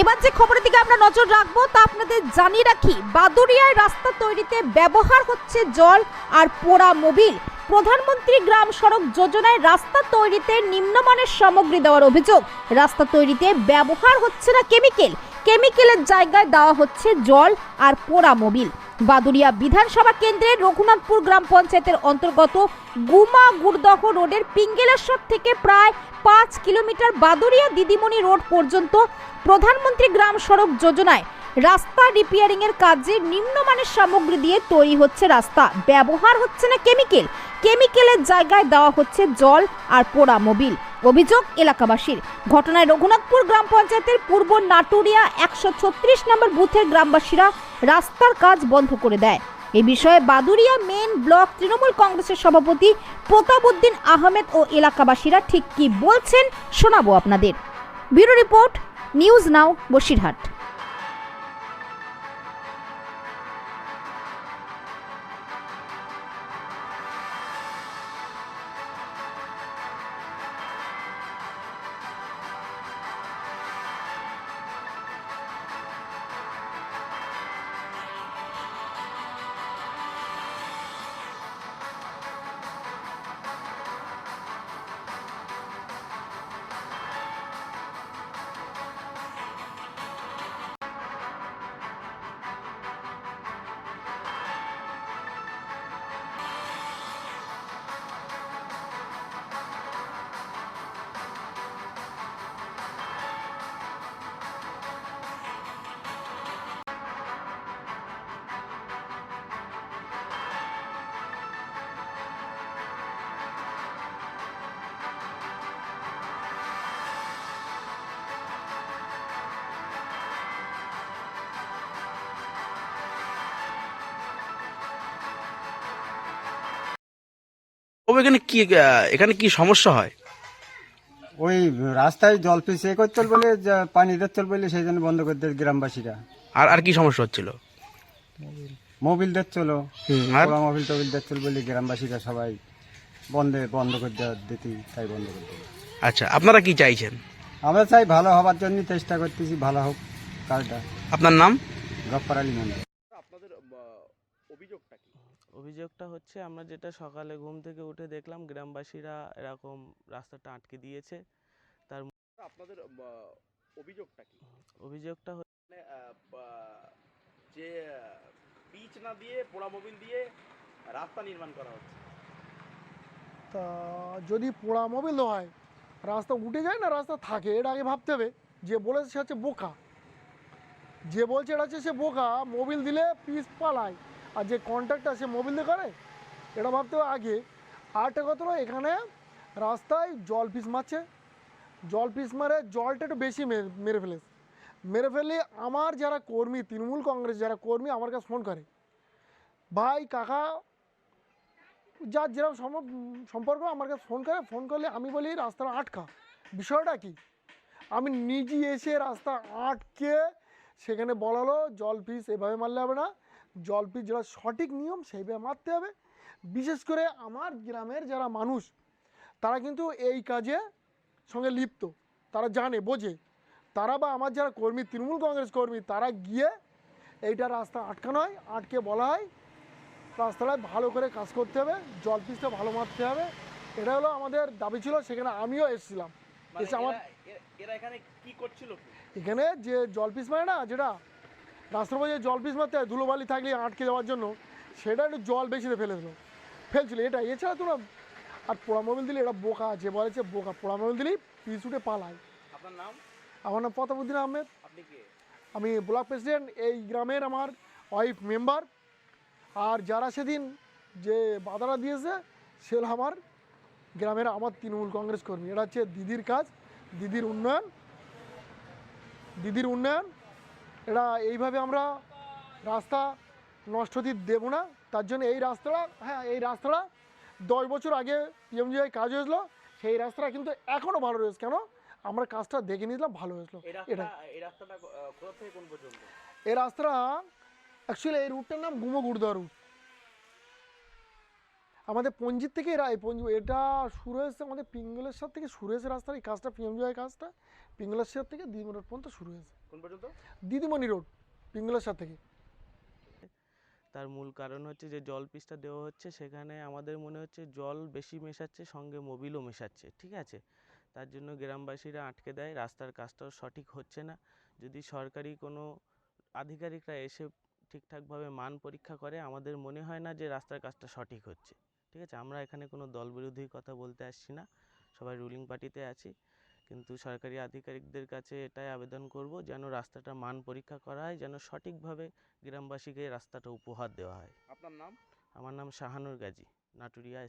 এবার যে খবরের দিকে আমরা নজর রাখব, তা আপনাদের জানিয়ে রাখি বাদুরিয়ায় রাস্তা তৈরিতে ব্যবহার হচ্ছে জল আর পোড়া মোবিল। প্রধানমন্ত্রী গ্রাম সড়ক যোজনায় রাস্তা তৈরিতে নিম্নমানের সামগ্রী দেওয়ার অভিযোগ। রাস্তা তৈরিতে ব্যবহার হচ্ছে না কেমিক্যাল। কেমিক্যালের জায়গায় দেওয়া হচ্ছে জল আর পোড়া মোবিল। বাদুরিয়া বিধানসভা কেন্দ্রের রঘুনাথপুর গ্রাম পঞ্চায়েতের অন্তর্গত গুমা গুরদহ রোডের পিঙ্গেলেশ্বর থেকে প্রায় পাঁচ কিলোমিটার বাদুরিয়া দিদিমণি রোড পর্যন্ত প্রধানমন্ত্রী গ্রাম সড়ক যোজনায় রাস্তা রিপেয়ারিংয়ের কাজে নিম্নমানের সামগ্রী দিয়ে তৈরি হচ্ছে রাস্তা। ব্যবহার হচ্ছে না কেমিক্যাল কেমিক্যালের জায়গায় দেওয়া হচ্ছে জল আর পোড়া মোবিল। অভিযোগ এলাকাবাসীর। ঘটনায় রঘুনাথপুর গ্রাম পঞ্চায়েতের পূর্ব নাটুরিয়া একশো ছত্রিশ নম্বর বুথের গ্রামবাসীরা রাস্তার কাজ বন্ধ করে দেয়। এ বিষয়ে বাদুরিয়া মেন ব্লক তৃণমূল কংগ্রেসের সভাপতি প্রতাবউদ্দিন আহমেদ ও এলাকাবাসীরা ঠিক কি বলছেন শোনাবো আপনাদের। Bureau report, news now, Basirhat. তবে এখানে কি এখানে কি সমস্যা হয়? ওই রাস্তায় জল পিছিয়ে করতে বলে যা পানি দিতে বলে সেই জন্য বন্ধ করে দেয় গ্রামবাসীরা। আর আর কি সমস্যা হচ্ছিল? মোবিল দিচ্ছিল হুম, আর? মোবিল টোবিল দিচ্ছিল বলে গ্রামবাসীরা সবাই বন্ধে বন্ধ করে দেওয়া দিতে তাই বন্ধ করে দিল। আচ্ছা আপনারা কি চাইছেন? আমরা চাই ভালো হবার জন্য চেষ্টা করতেছি ভালো হোক কাজটা। আপনার নাম? গপ্পার আলী মন্দির অভিযোগটা হচ্ছে আমরা যেটা সকালে ঘুম থেকে উঠে দেখলাম গ্রামবাসীরা এরকম রাস্তাটা আটকে দিয়েছে। তার আপনাদের অভিযোগটা কি? অভিযোগটা হচ্ছে যে পিচ না দিয়ে পোড়া মোবিল দিয়ে রাস্তা নির্মাণ করা হচ্ছে। তা যদি পোড়া মোবিল হয় রাস্তা উঠে যায় না রাস্তা থাকে এটা আগে ভাবতে হবে। যে বলেছে সে হচ্ছে বোকা। যে বলছে এটা হচ্ছে সে বোকা মোবিল দিলে পিস পালায়। আর যে কন্ট্রাক্টর সে মোবিল দিয়ে করে, এটা ভাবতে হবে আগে। আরেকটা কথা হলো, এখানে রাস্তায় জল পিস মারছে। জল পিস মারে, জলটা একটু বেশি মেরে ফেলেছে মেরে ফেলে আমার যারা কর্মী, তৃণমূল কংগ্রেস যারা কর্মী, আমার কাছে ফোন করে। ভাই, কাকা, যার যেরকম সম- সম্পর্ক, আমার কাছে ফোন করে। ফোন করলে আমি বলি রাস্তাটা আটকা। বিষয়টা কি? আমি নিজে এসে রাস্তা আটকে সেখানে বলালো, জল পিস এভাবে মারলে হবে না। জল পিস যেটা সঠিক নিয়ম সেইভাবে মারতে হবে। বিশেষ করে আমার গ্রামের যারা মানুষ তারা কিন্তু এই কাজে সঙ্গে লিপ্ত। তারা জানে বোঝে। তারা বা আমার যারা কর্মী তৃণমূল কংগ্রেস কর্মী তারা গিয়ে এইটা রাস্তা আটকানো হয় আটকে বলা হয়। রাস্তাটায় ভালো করে কাজ করতে হবে জল পিসটা ভালো মারতে হবে। এটা হলো আমাদের দাবি ছিল সেখানে আমিও এসেছিলাম। এসে আমার এরা এখানে কি করছিল? এখানে যে জল পিস মানে না যেটা রাস্তার মধ্যে জল পিস মারতে হয় ধুলোবালি থাকলে আটকে যাওয়ার জন্য সেটা একটু জল বেশি দিয়ে ফেলে দিল। ফেলছিল এটা এছাড়া তোরা আর পোড়া মোবিল দিলে এটা বোকা যে বলেছে বোকা। পোড়া মোবিল দিলেই পিস উঠে পালায়। আপনার নাম? আমার নাম প্রতাপউদ্দিন আহমেদ। আপনি কে? আমি ব্লক প্রেসিডেন্ট এই গ্রামের আমার ওয়াইফ মেম্বার। আর যারা সেদিন যে বাধাটা দিয়েছে সে আমার গ্রামের আমার তৃণমূল কংগ্রেস কর্মী। এটা হচ্ছে দিদির কাজ দিদির উন্নয়ন দিদির উন্নয়ন এটা এইভাবে আমরা রাস্তা নষ্ট দিয়ে দেবো না। তার জন্য এই রাস্তাটা হ্যাঁ এই রাস্তাটা দশ বছর আগে পিএমজিআই কাজ হয়েছিল সেই রাস্তাটা কিন্তু এখনও ভালো রয়েছে। কেন? আমরা কাজটা দেখে নিয়েছিলাম ভালো হয়েছিল। এটা। এই রাস্তাটা অ্যাকচুয়ালি এই রুটটার নাম গুমো গুড়দা রুট আমাদের পঞ্জিত থেকে এরা এই পঞ্জি এটা শুরু হয়েছে আমাদের পিঙ্গলেশ্বর থেকে শুরু হয়েছে রাস্তার এই কাজটা পিএমজিআই কাজটা পিঙ্গলেশ্বর থেকে দিদিমণি রোড পর্যন্ত শুরু হয়েছে। কোন পর্যন্ত? দিদিমণি রোড পিঙ্গলেশ্বর থেকে। তার মূল কারণ হচ্ছে যে জল পিসটা দেওয়া হচ্ছে সেখানে আমাদের মনে হচ্ছে জল বেশি মেশাচ্ছে সঙ্গে মোবিলও মেশাচ্ছে ঠিক আছে? তার জন্য গ্রামবাসীরা আটকে দেয় রাস্তার কাজটাও সঠিক হচ্ছে না। যদি সরকারি কোনো আধিকারিকরা এসে ঠিকঠাকভাবে মান পরীক্ষা করে আমাদের মনে হয় না যে রাস্তার কাজটা সঠিক হচ্ছে। ঠিক আছে? আমরা এখানে কোনো দল বিরোধী কথা বলতে আসছি না। সবাই রুলিং পার্টিতে আছি। কিন্তু সরকারি আধিকারিকদের কাছে এটাই আবেদন করব যেন রাস্তাটা মান পরীক্ষা করা হয় যেন সঠিকভাবে গ্রামবাসীকে রাস্তাটা উপহার দেওয়া হয়। আপনার নাম? আমার নাম শাহানুর গাজী নাটুরিয়া